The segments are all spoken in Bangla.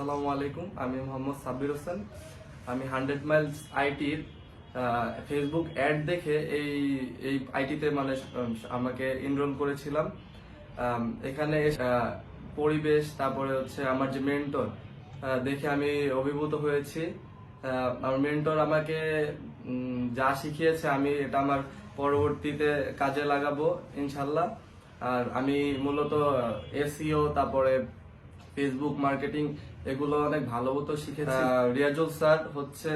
আসসালামু আলাইকুম। আমি মোহাম্মদ সাব্বির হোসেন। আমি হান্ড্রেড মাইলস আইটির ফেসবুক অ্যাড দেখে এই এই আইটিতে মানে আমাকে এনরোল করেছিলাম। এখানে পরিবেশ, তারপরে হচ্ছে আমার যে মেন্টর দেখে আমি অভিভূত হয়েছি। আমার মেন্টর আমাকে যা শিখিয়েছে আমি এটা আমার পরবর্তীতে কাজে লাগাবো, ইনশাল্লাহ। আর আমি মূলত এসিও তারপরে ফেসবুক মার্কেটিং এগুলো অনেক ভালো মতো শিখেছি। রিয়াজুল স্যার হচ্ছে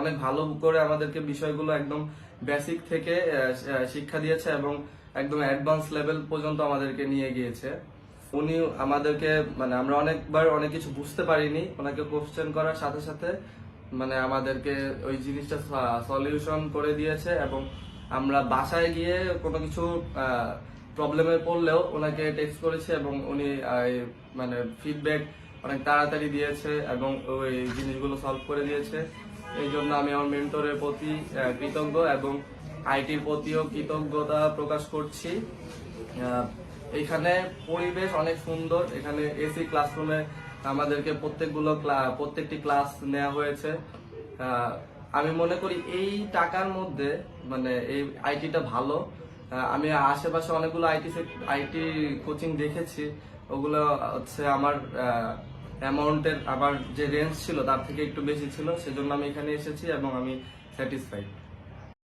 অনেক ভালো করে আমাদেরকে বিষয়গুলো একদম বেসিক থেকে শিক্ষা দিয়েছে এবং একদম অ্যাডভান্স লেভেল পর্যন্ত আমাদেরকে নিয়ে গিয়েছে। উনি আমাদেরকে মানে আমরা অনেকবার অনেক কিছু বুঝতে পারিনি, ওনাকে কোশ্চেন করার সাথে সাথে মানে আমাদেরকে ওই জিনিসটা সলিউশন করে দিয়েছে এবং আমরা বাসায় গিয়ে কোনো কিছু প্রবলেমে পড়লেও ওনাকে টেক্সট করেছে এবং উনি মানে ফিডব্যাক অনেক তাড়াতাড়ি দিয়েছে এবং ওই জিনিসগুলো সলভ করে দিয়েছে। এই জন্য আমি আমার মেন্টরের প্রতি কৃতজ্ঞ এবং আইটির প্রতিও কৃতজ্ঞতা প্রকাশ করছি। এখানে পরিবেশ অনেক সুন্দর। এখানে এসি ক্লাসরুমে আমাদেরকে প্রত্যেকগুলো প্রত্যেকটি ক্লাস নেওয়া হয়েছে। আমি মনে করি এই টাকার মধ্যে মানে এই আইটিটা ভালো। আমি আশেপাশে অনেকগুলো আইটি আইটি কোচিং দেখেছি। ওগুলো হচ্ছে আমার অ্যামাউন্টের আমার যে রেঞ্জ ছিল তার থেকে একটু বেশি ছিল, সেজন্য আমি এখানে এসেছি এবং আমি স্যাটিসফাইড